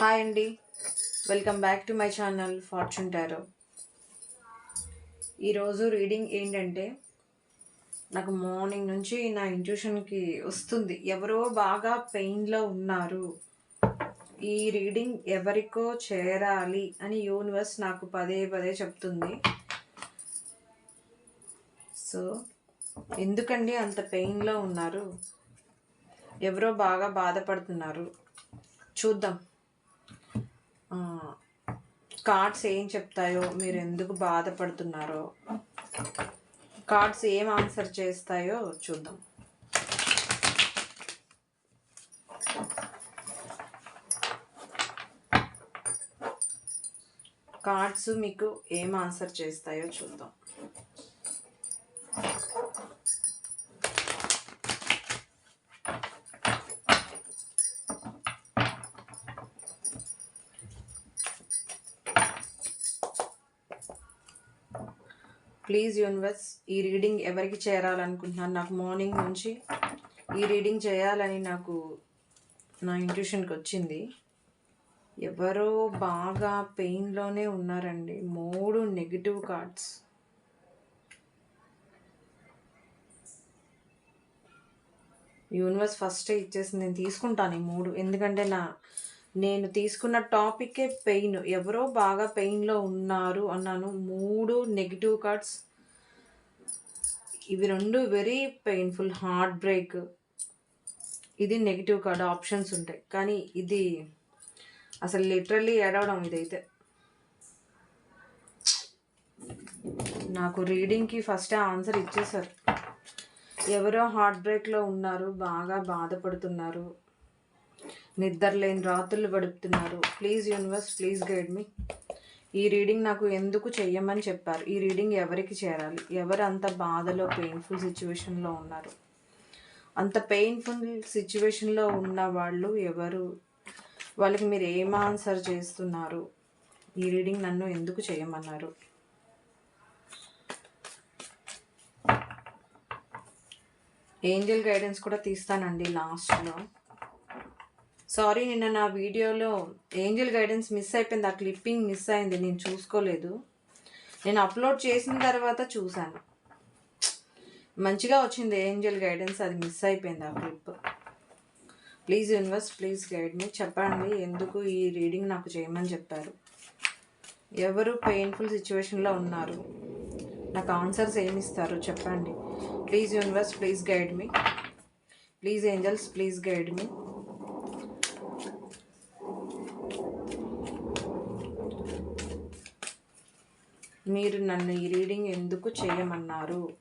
Hi అండి. Welcome back to my channel fortune tarot ఈరోజు reading ఏంటంటే నాకు మార్నింగ్ నుంచి నా ఇంట్యూషన్కి వస్తుంది. ఎవరో బాగా పెయిన్లో ఉన్నారు. ఈ రీడింగ్ ఎవరికో చేరాలి అని యూనివర్స్ నాకు పదే పదే చెప్తుంది. సో ఎందుకండి అంత పెయిన్లో ఉన్నారు? ఎవరో బాగా బాధపడుతున్నారు? చూద్దాం. కార్డ్స్ ఏం చెప్తాయో మీరు ఎందుకు బాధపడుతున్నారో కార్డ్స్ ఏం ఆన్సర్ చేస్తాయో చూద్దాం. కార్డ్స్ మీకు ఏం ఆన్సర్ చేస్తాయో చూద్దాం. ప్లీజ్ యూనివర్స్ ఈ రీడింగ్ ఎవరికి చేరాలనుకుంటున్నాను? నాకు మార్నింగ్ నుంచి ఈ రీడింగ్ చేయాలని నాకు నా ఇంట్యూషన్కి వచ్చింది. ఎవరో బాగా పెయిన్లోనే ఉన్నారండి. మూడు నెగిటివ్ కార్డ్స్ యూనివర్స్ ఫస్ట్ ఇచ్చేసింది. నేను తీసుకుంటాను ఈ మూడు. ఎందుకంటే నా నేను తీసుకున్న టాపికే పెయిన్ ఎవరో బాగా పెయిన్లో ఉన్నారు అన్నాను. మూడు నెగిటివ్ కార్డ్స్ ఇవి రెండు వెరీ పెయిన్ఫుల్ హార్ట్ బ్రేక్ ఇది నెగిటివ్ కార్డ్ ఆప్షన్స్ ఉంటాయి. కానీ ఇది అసలు లిటరల్లీ ఏడవడం ఇదైతే. నాకు రీడింగ్కి ఫస్ట్ ఆన్సర్ ఇచ్చేసారు ఎవరో హార్ట్ బ్రేక్లో ఉన్నారు బాగా బాధపడుతున్నారు నిద్రలేని రాత్రులు గడుపుతున్నారు. Please universe please guide me ఈ రీడింగ్ నాకు ఎందుకు చెయ్యమని చెప్పారు. ఈ రీడింగ్ ఎవరికి చేరాలి? ఎవరు అంత బాధలో పెయిన్ఫుల్ సిచ్యువేషన్లో ఉన్నారు? అంత పెయిన్ఫుల్ సిచ్యువేషన్లో ఉన్న వాళ్ళు ఎవరు? వాళ్ళకి మీరు ఏం ఆన్సర్ చేస్తున్నారు? ఈ రీడింగ్ నన్ను ఎందుకు చేయమన్నారు ఏంజల్ గైడెన్స్ కూడా తీస్తానండి లాస్ట్లో సారీ నిన్న నా వీడియోలో ఏంజల్ గైడెన్స్ మిస్ అయిపోయింది. ఆ క్లిప్పింగ్ మిస్ అయింది. నేను చూసుకోలేదు. నేను అప్లోడ్ చేసిన తర్వాత చూశాను. మంచిగా వచ్చింది ఏంజల్ గైడెన్స్. అది మిస్ అయిపోయింది ఆ clip. Please universe please guide me. చెప్పండి ఎందుకు ఈ రీడింగ్ నాకు చేయమని చెప్పారు? ఎవరు పెయిన్ఫుల్ సిచ్యువేషన్లో ఉన్నారు? నాకు ఆన్సర్స్ ఏమి ఇస్తారు? చెప్పండి. Please universe please guide me. Please angels please guide me. మీరు నన్ను ఈ రీడింగ్ ఎందుకు చేయమన్నారు?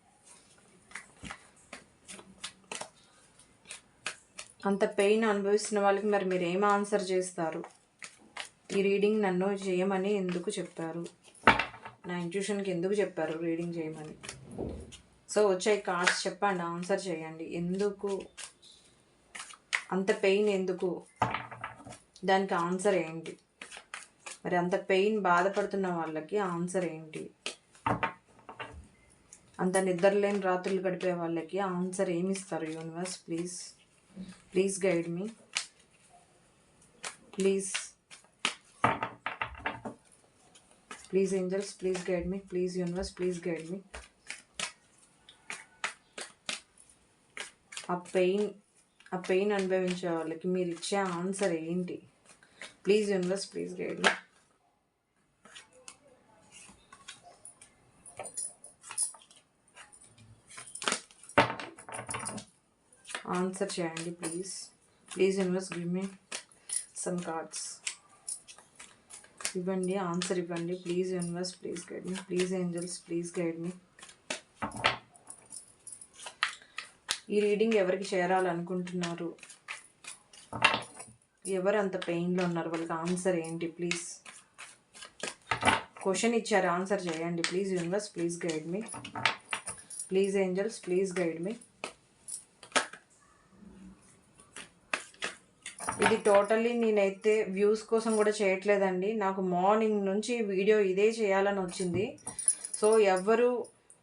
అంత పెయిన్ అనుభవిస్తున్న వాళ్ళకి మరి మీరు ఏం ఆన్సర్ చేస్తారు? ఈ రీడింగ్ నన్ను చేయమని ఎందుకు చెప్పారు? నా ఇంట్యూషన్కి ఎందుకు చెప్పారు రీడింగ్ చేయమని? సో వచ్చే కార్డ్స్. చెప్పండి ఆన్సర్ చేయండి. ఎందుకు? అంత పెయిన్ ఎందుకు? దానికి ఆన్సర్ ఏంటి? మరి అంత పెయిన్ బాధపడుతున్న వాళ్ళకి ఆన్సర్ ఏంటి? అంత నిద్రలేని రాత్రులు గడిపే వాళ్ళకి ఆన్సర్ ఏమి ఇస్తారు universe? Please please guide me. Please please angels please guide me. Please universe please guide me. ఆ పెయిన్ ఆ పెయిన్ అనుభవించే వాళ్ళకి మీరు ఇచ్చే ఆన్సర్ ఏంటి? Please universe please guide me. Answer చేయండి please please universe give me some cards ఇవ్వండి answer ఇవ్వండి. Please universe please guide me please angels please guide me ఈ రీడింగ్ ఎవరికి చేరాలనుకుంటున్నారు? ఎవరు అంత పెయిన్లో ఉన్నారు? వాళ్ళకి ఆన్సర్ ఏంటి ప్లీజ్ క్వశ్చన్ ఇచ్చారు ఆన్సర్ చేయండి. Please universe please guide me please angels please guide me ఇది టోటల్లీ నేనైతే వ్యూస్ కోసం కూడా చేయట్లేదండి. నాకు మార్నింగ్ నుంచి వీడియో ఇదే చేయాలని వచ్చింది. సో ఎవ్వరు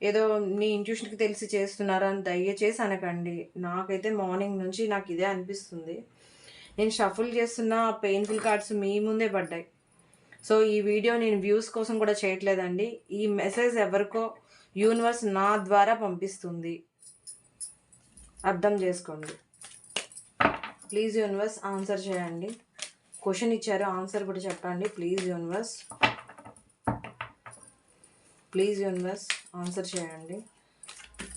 ఏదో నీ ఇంట్యూషన్కి తెలిసి చేస్తున్నారని దయచేసి అనకండి. నాకైతే మార్నింగ్ నుంచి నాకు ఇదే అనిపిస్తుంది. నేను షఫుల్ చేస్తున్న పెయిన్ఫుల్ కార్డ్స్ మీ ముందే పడ్డాయి. సో ఈ వీడియో నేను వ్యూస్ కోసం కూడా చేయట్లేదండి. ఈ మెసేజ్ ఎవరికో యూనివర్స్ నా ద్వారా పంపిస్తుంది. అర్థం చేసుకోండి. ప్లీజ్ యూనివర్స్ ఆన్సర్ చేయండి. క్వశ్చన్ ఇచ్చారు ఆన్సర్ కూడా చెప్పండి. Please universe. Please universe answer చేయండి.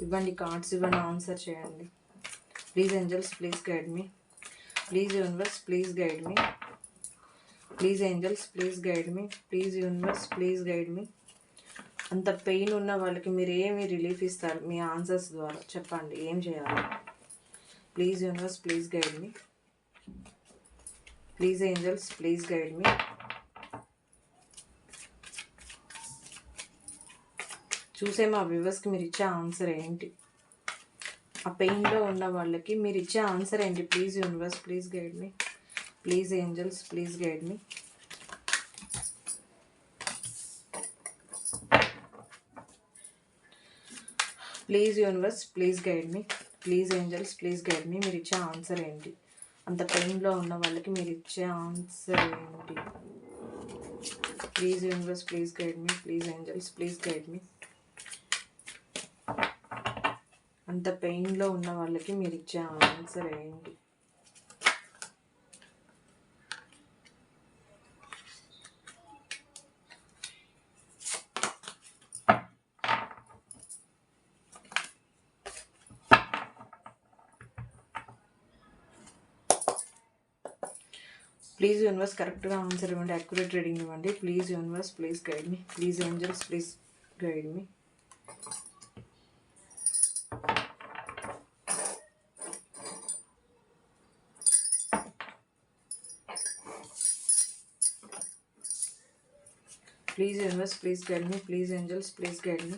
ఇవ్వండి కార్డ్స్ ఇవ్వండి ఆన్సర్ చేయండి. Please angels please guide me. Please universe please guide me. Please angels please guide me. Please universe please guide me. అంత pain ఉన్న వాళ్ళకి మీరు ఏమి రిలీఫ్ ఇస్తారు? మీ ఆన్సర్స్ ద్వారా చెప్పండి ఏం చేయాలి? Please universe please guide me please angels please guide me చూసే మా వ్యూవర్స్కి మీరు ఇచ్చే ఆన్సర్ ఏంటి? ఆ పెయిన్లో ఉన్న వాళ్ళకి మీరు ఇచ్చే ఆన్సర్ ఏంటి? Please universe please guide me please angels please guide me please universe please guide me please angels please guide me. మీరు ఇచ్చే ఆన్సర్ ఏంటి? అంత పెయిన్లో ఉన్న వాళ్ళకి మీరు ఇచ్చే ఆన్సర్ ఏంటి? Please universe please guide me. Please angels please guide me. అంత పెయిన్లో ఉన్న వాళ్ళకి మీరు ఇచ్చే ఆన్సర్ ఏంటి? ప్లీజ్ యూనివర్స్ కరెక్ట్గా ఆన్సర్ ఇవ్వండి అక్యురేట్ రీడింగ్ ఇవ్వండి. Please universe please guide me please angels please guide me please universe please guide me please angels please guide me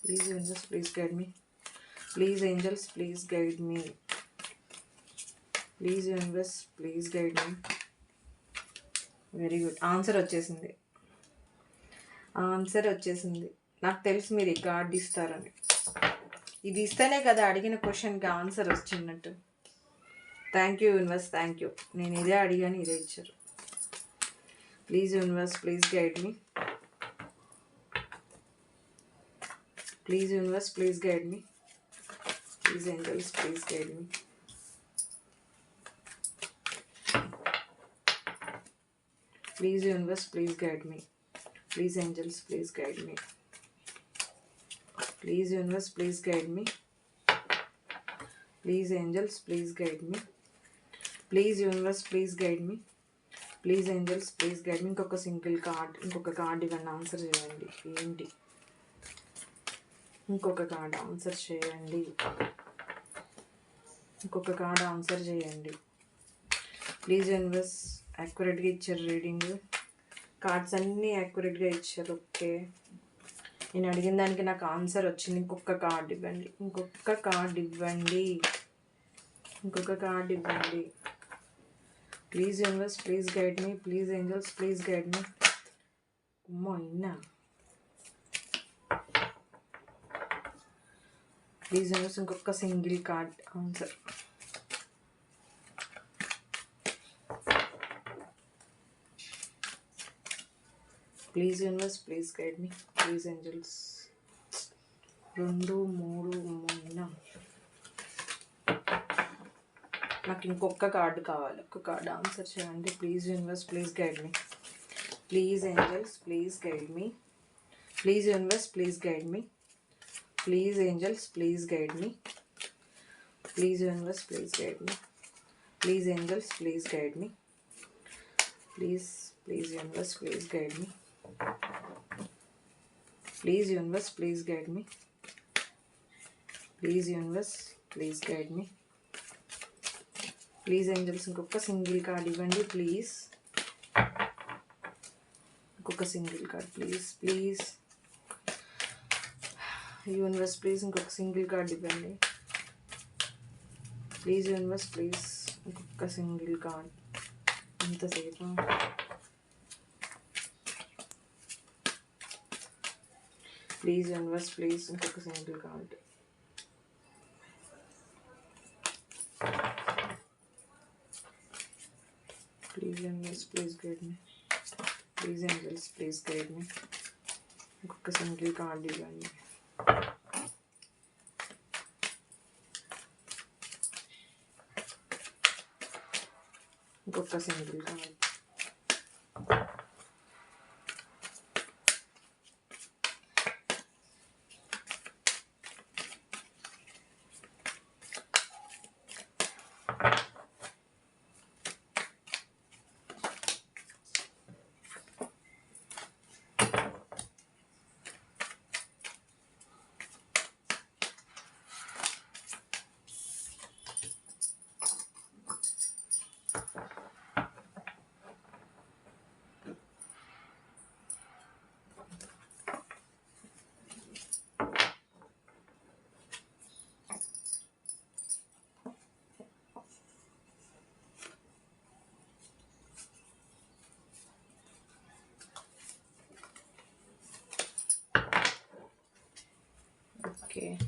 please universe please guide me please angels please guide me please universe please guide me very good answer వచ్చేసింది. Answer వచ్చేసింది. నాకు తెలుసు మీరు ఈ card ఇస్తారని. ఇది ఇస్తేనే కదా అడిగిన క్వశ్చన్కి ఆన్సర్ వచ్చినట్టు thank you universe thank you నేను ఇదే అడిగాను ఇదే ఇచ్చారు. Please universe please guide me please universe please guide me please angels please guide me please universe please guide me please angels please guide me please universe please guide me please angels please guide me please universe please guide me please angels please guide me ఇంకొక single card ఇంకొక card ఇవన్నీ answer చేయండి. ఏంటి? ఇంకొక card answer చేయండి. ఇంకొక card answer చేయండి. Please universe యాక్యురేట్గా ఇచ్చారు రీడింగ్ కార్డ్స్ అన్నీ యాక్యురేట్గా ఇచ్చారు ఓకే నేను అడిగిన దానికి నాకు ఆన్సర్ వచ్చింది ఇంకొక కార్డ్ ఇవ్వండి. ఇంకొక కార్డ్ ఇవ్వండి. ఇంకొక కార్డ్ ఇవ్వండి. Please universe please guide me please angels please guide me అమ్మో ఇన్నా ప్లీజ్ యూనివర్స్ ఇంకొక single card answer. Please universe please guide me. Please angels. రెండు మూడు మూడు. నాకు ఇంకొక కార్డు కావాలి. ఒక కార్డు ఆన్సర్ చేయండి. Please universe please guide me. Please angels please guide me. Please universe please guide me. Please angels please guide me please universe please guide me please angels please guide me please please universe please guide me please universe please guide me please universe please guide me please angels ఇంకొక single card ఇవ్వండి please ఇంకొక single card please please universe please ఇంకొక single card ఇవ్వండి please universe please ఇంకొక single card ఎంతసేపు please universe please ఇంకొక single card please universe please guide me please universe please guide me ఇంకొక single card ఇవ్వండి ఇంకొక single card okay.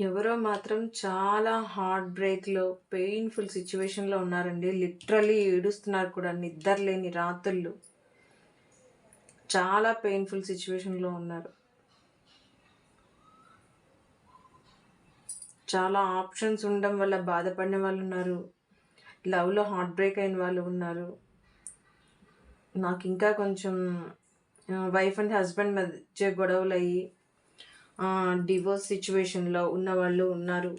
ఎవరో మాత్రం చాలా హార్ట్ బ్రేక్లో పెయిన్ఫుల్ సిచ్యువేషన్లో ఉన్నారండి. లిటరలీ ఏడుస్తున్నారు కూడా నిద్ర లేని రాత్రులు. చాలా పెయిన్ఫుల్ సిచ్యువేషన్లో ఉన్నారు. చాలా ఆప్షన్స్ ఉండడం వల్ల బాధపడిన వాళ్ళు ఉన్నారు. లవ్లో హార్ట్ బ్రేక్ అయిన వాళ్ళు ఉన్నారు. నాకు ఇంకా కొంచెం వైఫ్ అండ్ హస్బెండ్ మధ్య గొడవలు అయ్యి డివోర్స్ సిచ్యువేషన్లో ఉన్న వాళ్ళు ఉన్నారు.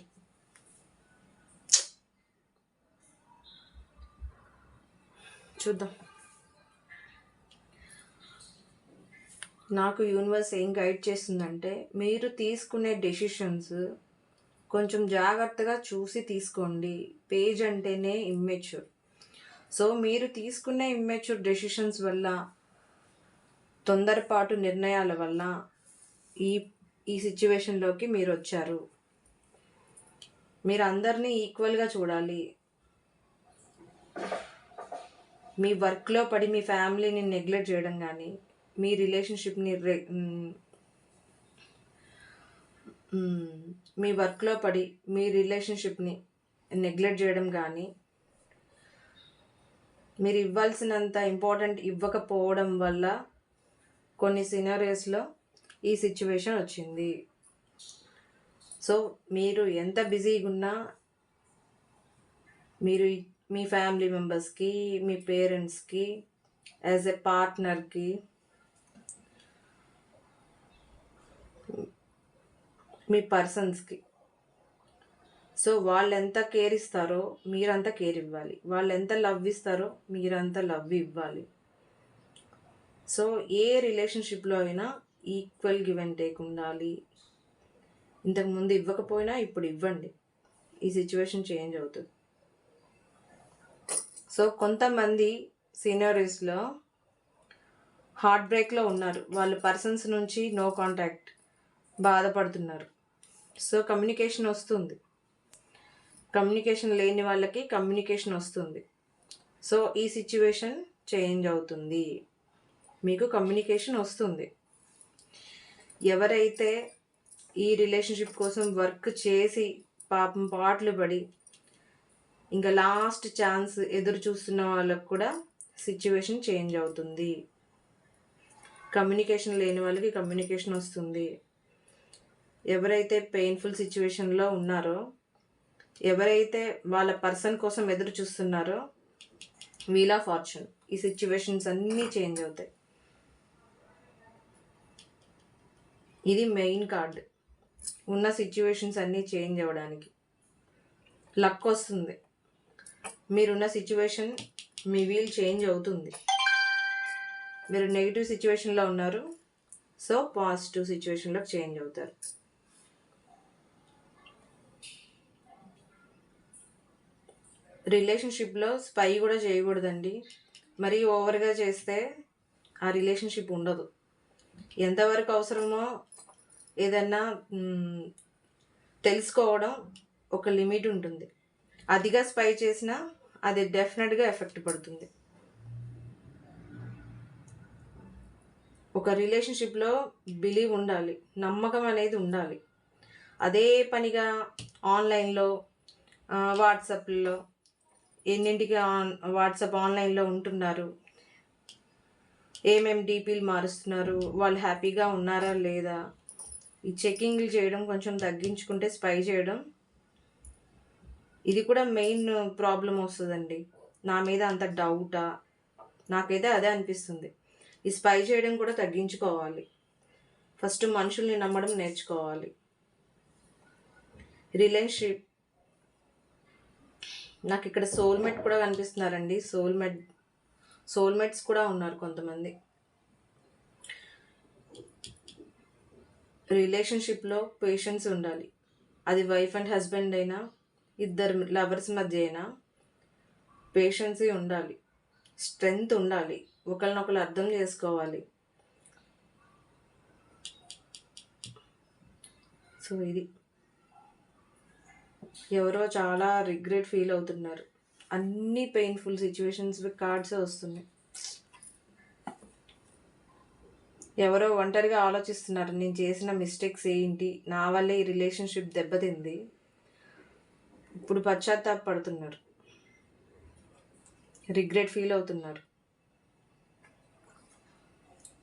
చూద్దాం. నాకు యూనివర్స్ ఏం గైడ్ చేస్తుందంటే మీరు తీసుకునే డెసిషన్స్ కొంచెం జాగ్రత్తగా చూసి తీసుకోండి. పేజ్ అంటేనే ఇమ్మెచ్యూర్ సో మీరు తీసుకునే ఇమ్మెచ్యూర్ డెసిషన్స్ వల్ల తొందరపాటు నిర్ణయాల వల్ల ఈ ఈ సిచ్యువేషన్లోకి మీరు వచ్చారు. మీరు అందరినీ ఈక్వల్గా చూడాలి. మీ వర్క్లో పడి మీ ఫ్యామిలీని నెగ్లెక్ట్ చేయడం కానీ మీ రిలేషన్షిప్ని మీ వర్క్లో పడి మీ రిలేషన్షిప్ని నెగ్లెక్ట్ చేయడం కానీ మీరు ఇవ్వాల్సినంత ఇంపార్టెంట్ ఇవ్వకపోవడం వల్ల కొన్ని సినారియోస్లో ఈ సిచ్యువేషన్ వచ్చింది. సో మీరు ఎంత బిజీగా ఉన్నా మీరు మీ ఫ్యామిలీ మెంబర్స్కి మీ పేరెంట్స్కి యాజ్ ఎ పార్ట్నర్కి మీ పర్సన్స్కి సో వాళ్ళు ఎంత కేర్ ఇస్తారో మీరంత కేర్ ఇవ్వాలి. వాళ్ళు ఎంత లవ్ ఇస్తారో మీరంత లవ్ ఇవ్వాలి. సో ఏ రిలేషన్షిప్లో అయినా ఈక్వల్ గివ్ అండ్ టేక్ ఉండాలి. ఇంతకుముందు ఇవ్వకపోయినా ఇప్పుడు ఇవ్వండి. ఈ సిచ్యువేషన్ చేంజ్ అవుతుంది. సో కొంతమంది సీనియరీస్లో హార్ట్ బ్రేక్లో ఉన్నారు. వాళ్ళు పర్సన్స్ నుంచి నో కాంటాక్ట్ బాధపడుతున్నారు. సో కమ్యూనికేషన్ వస్తుంది. కమ్యూనికేషన్ లేని వాళ్ళకి కమ్యూనికేషన్ వస్తుంది. సో ఈ సిచ్యువేషన్ చేంజ్ అవుతుంది. మీకు కమ్యూనికేషన్ వస్తుంది. ఎవరైతే ఈ రిలేషన్షిప్ కోసం వర్క్ చేసి పాపం పాటలు పడి ఇంకా లాస్ట్ ఛాన్స్ ఎదురు చూస్తున్న వాళ్ళకు కూడా సిచ్యువేషన్ చేంజ్ అవుతుంది. కమ్యూనికేషన్ లేని వాళ్ళకి కమ్యూనికేషన్ వస్తుంది. ఎవరైతే పెయిన్ఫుల్ సిచ్యువేషన్లో ఉన్నారో ఎవరైతే వాళ్ళ పర్సన్ కోసం ఎదురు చూస్తున్నారో వీల్ ఆఫ్ ఫార్చ్యూన్. ఈ సిచ్యువేషన్స్ అన్నీ చేంజ్ అవుతాయి. ఇది మెయిన్ కార్డ్. ఉన్న సిచ్యువేషన్స్ అన్నీ చేంజ్ అవ్వడానికి. లక్ వస్తుంది. మీరున్న సిచ్యువేషన్ మీ వీల్ చేంజ్ అవుతుంది. మీరు నెగిటివ్ సిచ్యువేషన్లో ఉన్నారు. సో పాజిటివ్ సిచ్యువేషన్లో చేంజ్ అవుతారు. రిలేషన్షిప్లో స్పై కూడా చేయకూడదండి. మరీ ఓవర్గా చేస్తే ఆ రిలేషన్షిప్ ఉండదు. ఎంతవరకు అవసరమో ఏదన్నా తెలుసుకోవడం ఒక లిమిట్ ఉంటుంది. అదిగా స్పై చేసినా అది డెఫినెట్గా ఎఫెక్ట్ పడుతుంది. ఒక రిలేషన్షిప్లో బిలీవ్ ఉండాలి నమ్మకం అనేది ఉండాలి. అదే పనిగా ఆన్లైన్లో వాట్సాప్లో ఎన్నింటికి ఆన్ వాట్సాప్ ఆన్లైన్లో ఉంటున్నారు? ఏమేమి డీపీలు మారుస్తున్నారు? వాళ్ళు హ్యాపీగా ఉన్నారా లేదా? ఈ చెకింగ్లు చేయడం కొంచెం తగ్గించుకుంటే స్పై చేయడం ఇది కూడా మెయిన్ ప్రాబ్లం వస్తుందండి. నా మీద అంత డౌటా? నాకైతే అదే అనిపిస్తుంది. ఈ స్పై చేయడం కూడా తగ్గించుకోవాలి. ఫస్ట్ మనుషుల్ని నమ్మడం నేర్చుకోవాలి. రిలేషన్షిప్ నాకు ఇక్కడ సోల్మేట్ కూడా కనిపిస్తున్నారండి. సోల్మేట్ సోల్మేట్స్ కూడా ఉన్నారు కొంతమంది. రిలేషన్షిప్లో పేషెన్స్ ఉండాలి. అది వైఫ్ అండ్ హస్బెండ్ అయినా ఇద్దరు లవర్స్ మధ్య అయినా పేషెన్సీ ఉండాలి. స్ట్రెంగ్త్ ఉండాలి. ఒకరినొకరు అర్థం చేసుకోవాలి. సో ఇది. ఎవరో చాలా రిగ్రెట్ ఫీల్ అవుతున్నారు. అన్ని పెయిన్ఫుల్ సిచ్యువేషన్స్ కార్డ్సే వస్తున్నాయి. ఎవరో ఒంటరిగా ఆలోచిస్తున్నారు నేను చేసిన మిస్టేక్స్ ఏంటి? నా వల్లే ఈ రిలేషన్షిప్ దెబ్బతింది. ఇప్పుడు పశ్చాత్తాపడుతున్నారు రిగ్రెట్ ఫీల్ అవుతున్నారు.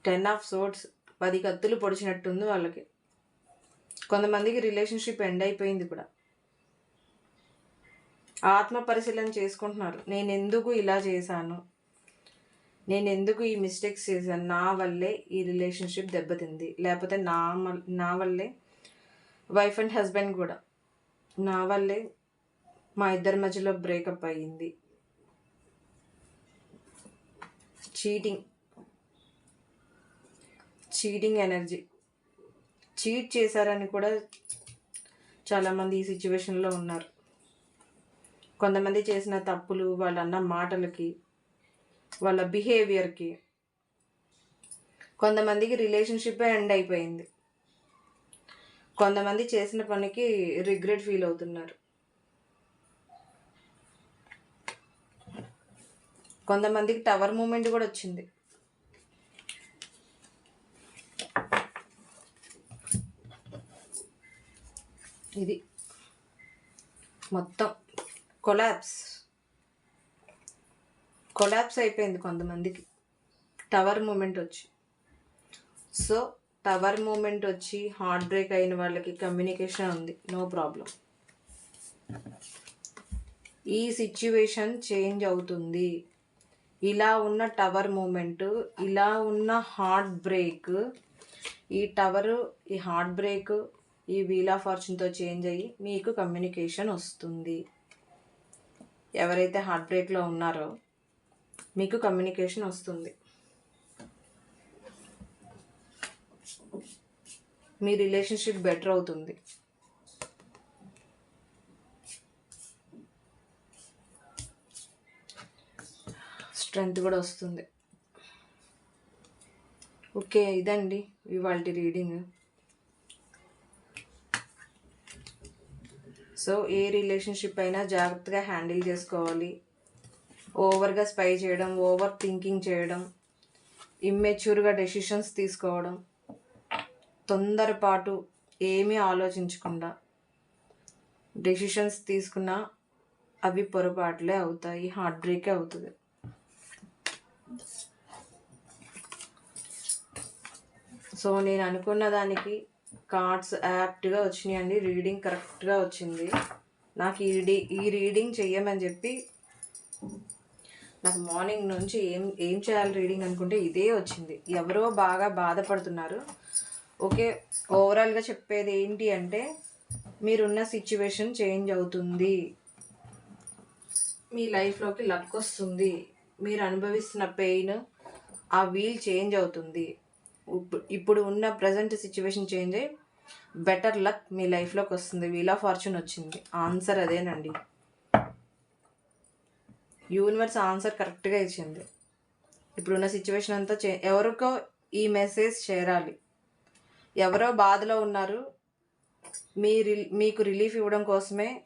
టెన్ ఆఫ్ సోట్స్ పది కత్తులు పొడిచినట్టుంది వాళ్ళకి. కొంతమందికి రిలేషన్షిప్ ఎండ్ అయిపోయింది కూడా. ఆత్మ పరిశీలన చేసుకుంటున్నారు. నేను ఎందుకు ఇలా చేశాను? నేను ఎందుకు ఈ మిస్టేక్స్ చేశాను? నా వల్లే ఈ రిలేషన్షిప్ దెబ్బతింది. లేకపోతే నా నా వల్లే వైఫ్ అండ్ హస్బెండ్ కూడా. నా వల్లే మా ఇద్దరి మధ్యలో బ్రేకప్ అయ్యింది. చీటింగ్ చీటింగ్ ఎనర్జీ చీట్ చేశారని కూడా చాలామంది ఈ సిచ్యువేషన్లో ఉన్నారు. కొంతమంది చేసిన తప్పులు వాళ్ళు అన్న మాటలకి వాళ్ళ బిహేవియర్కి కొంతమందికి రిలేషన్షిప్ ఎండ్ అయిపోయింది. కొంతమంది చేసిన పనికి రిగ్రెట్ ఫీల్ అవుతున్నారు. కొంతమందికి టవర్ మూమెంట్ కూడా వచ్చింది. ఇది మొత్తం. కొలాబ్స్ కొలాబ్స్ అయిపోయింది కొంతమందికి. టవర్ మూమెంట్ వచ్చి. సో టవర్ మూమెంట్ వచ్చి హార్ట్ బ్రేక్ అయిన వాళ్ళకి కమ్యూనికేషన్ ఉంది. నో ప్రాబ్లం ఈ సిచ్యువేషన్ చేంజ్ అవుతుంది. ఇలా ఉన్న టవర్ మూమెంట్ ఇలా ఉన్న హార్ట్ బ్రేక్ ఈ టవర్ ఈ హార్ట్ బ్రేక్ ఈ వీల్ ఆఫ్ ఫార్చ్యూన్తో చేంజ్ అయ్యి మీకు కమ్యూనికేషన్ వస్తుంది. ఎవరైతే హార్ట్ బ్రేక్లో ఉన్నారో మీకు కమ్యూనికేషన్ వస్తుంది. మీ రిలేషన్షిప్ బెటర్ అవుతుంది. స్ట్రెంగ్త్ కూడా వస్తుంది. ఓకే ఇదండి ఇవాళ రీడింగ్ సో ఏ రిలేషన్షిప్ అయినా జాగ్రత్తగా హ్యాండిల్ చేసుకోవాలి. ఓవర్గా స్పై చేయడం ఓవర్ థింకింగ్ చేయడం ఇమ్మెచ్యూర్గా డెసిషన్స్ తీసుకోవడం తొందరపాటు ఏమీ ఆలోచించకుండా డెసిషన్స్ తీసుకున్నా అవి పొరపాట్లే అవుతాయి హార్ట్ బ్రేకే అవుతుంది. సో నేను అనుకున్న దానికి కార్డ్స్ యాప్ట్గా వచ్చినాయండి. రీడింగ్ కరెక్ట్గా వచ్చింది. నాకు ఈ రీ ఈ రీడింగ్ చెయ్యమని చెప్పి నాకు మార్నింగ్ నుంచి ఏం ఏం చేయాలి రీడింగ్ అనుకుంటే ఇదే వచ్చింది. ఎవరో బాగా బాధపడుతున్నారు. ఓకే ఓవరాల్గా చెప్పేది ఏంటి అంటే మీరున్న సిచ్యువేషన్ చేంజ్ అవుతుంది. మీ లైఫ్లోకి లక్ వస్తుంది. మీరు అనుభవిస్తున్న పెయిన్ ఆ వీల్ చేంజ్ అవుతుంది. ఇప్పుడు ఉన్న ప్రజెంట్ సిచ్యువేషన్ చేంజ్ అయ్యి బెటర్ లక్ మీ లైఫ్లోకి వస్తుంది. వీల్ ఆఫ్ ఫార్చ్యూన్ వచ్చింది. ఆన్సర్ అదేనండి. యూనివర్స్ ఆన్సర్ కరెక్ట్గా ఇచ్చింది. ఇప్పుడున్న సిచ్యువేషన్ అంతా చే ఎవరికో ఈ మెసేజ్ చేరాలి. ఎవరో బాధలో ఉన్నారు. మీ రి మీకు రిలీఫ్ ఇవ్వడం కోసమే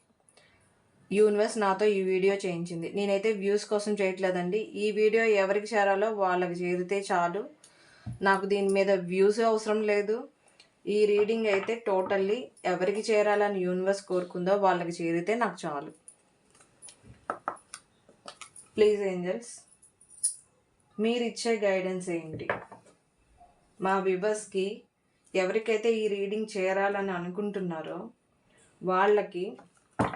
యూనివర్స్ నాతో ఈ వీడియో చేయించింది. నేనైతే వ్యూస్ కోసం చేయట్లేదండి. ఈ వీడియో ఎవరికి చేరాలో వాళ్ళకి చేరితే చాలు. నాకు దీని మీద వ్యూస్ అవసరం లేదు. ఈ రీడింగ్ అయితే టోటల్లీ ఎవరికి చేరాలని యూనివర్స్ కోరుకుందో వాళ్ళకి చేరితే నాకు చాలు. ప్లీజ్ ఏంజల్స్ మీరు ఇచ్చే గైడెన్స్ ఏంటి? మా వివర్స్కి ఎవరికైతే ఈ రీడింగ్ చేరాలని అనుకుంటున్నారో వాళ్ళకి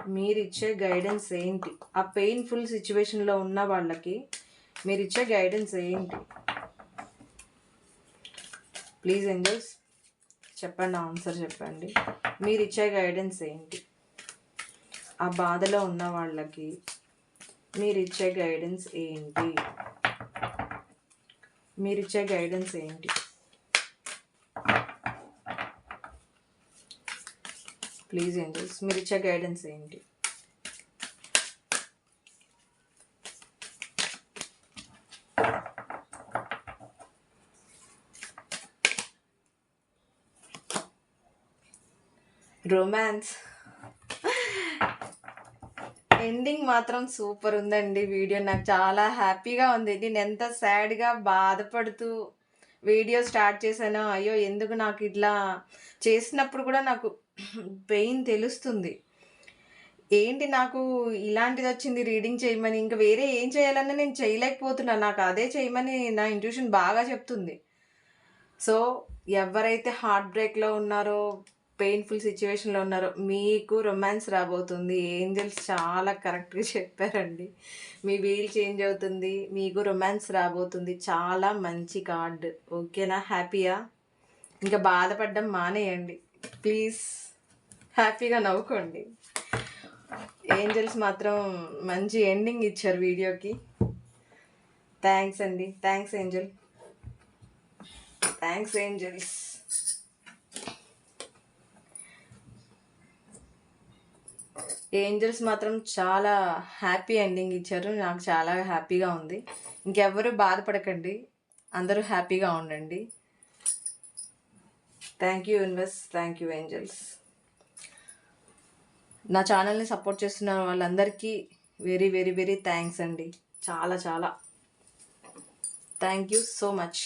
మీరు ఇచ్చే గైడెన్స్ ఏంటి? ఆ పెయిన్ఫుల్ సిచ్యువేషన్లో ఉన్న వాళ్ళకి మీరు ఇచ్చే గైడెన్స్ ఏంటి? ప్లీజ్ ఏంజల్స్ చెప్పండి ఆన్సర్ చెప్పండి. మీరు ఇచ్చే గైడెన్స్ ఏంటి? ఆ బాధలో ఉన్న వాళ్ళకి మీరు ఇచ్చే గైడెన్స్ ఏంటి? మీరు ఇచ్చే గైడెన్స్ ఏంటి? ప్లీజ్ ఏంజల్స్ మీరు ఇచ్చే గైడెన్స్ ఏంటి? రొమాన్స్ ఎండింగ్ మాత్రం సూపర్ ఉందండి వీడియో. నాకు చాలా హ్యాపీగా ఉంది. నేను ఎంత సాడ్గా బాధపడుతూ వీడియో స్టార్ట్ చేశానో అయ్యో ఎందుకు నాకు ఇట్లా చేసినప్పుడు కూడా నాకు పెయిన్ తెలుస్తుంది. ఏంటి నాకు ఇలాంటిది వచ్చింది రీడింగ్ చేయమని? ఇంకా వేరే ఏం చేయాలన్నా నేను చేయలేకపోతున్నాను నాకు అదే చేయమని నా ఇంట్యూషన్ బాగా చెప్తుంది. సో ఎవరైతే హార్ట్ బ్రేక్లో ఉన్నారో పెయిన్ఫుల్ సిచ్యువేషన్లో ఉన్నారు మీకు రొమాన్స్ రాబోతుంది. ఏంజల్స్ చాలా కరెక్ట్గా చెప్పారండి. మీ వీల్ చేంజ్ అవుతుంది. మీకు రొమాన్స్ రాబోతుంది. చాలా మంచి కార్డ్ ఓకేనా హ్యాపీయా ఇంకా బాధపడడం మానేయండి. ప్లీజ్ హ్యాపీగా నవ్వుకోండి. ఏంజల్స్ మాత్రం మంచి ఎండింగ్ ఇచ్చారు వీడియోకి. థ్యాంక్స్ అండి. Thanks angel thanks angels angels మాత్రం చాలా హ్యాపీ ఎండింగ్ ఇచ్చారు. నాకు చాలా హ్యాపీగా ఉంది. ఇంకెవ్వరూ బాధపడకండి. అందరూ హ్యాపీగా ఉండండి. Thank you universe thank you angels నా ఛానల్ని సపోర్ట్ చేస్తున్న వాళ్ళందరికీ వెరీ వెరీ వెరీ థ్యాంక్స్ అండి. చాలా చాలా. Thank you so much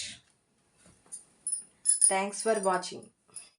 thanks for watching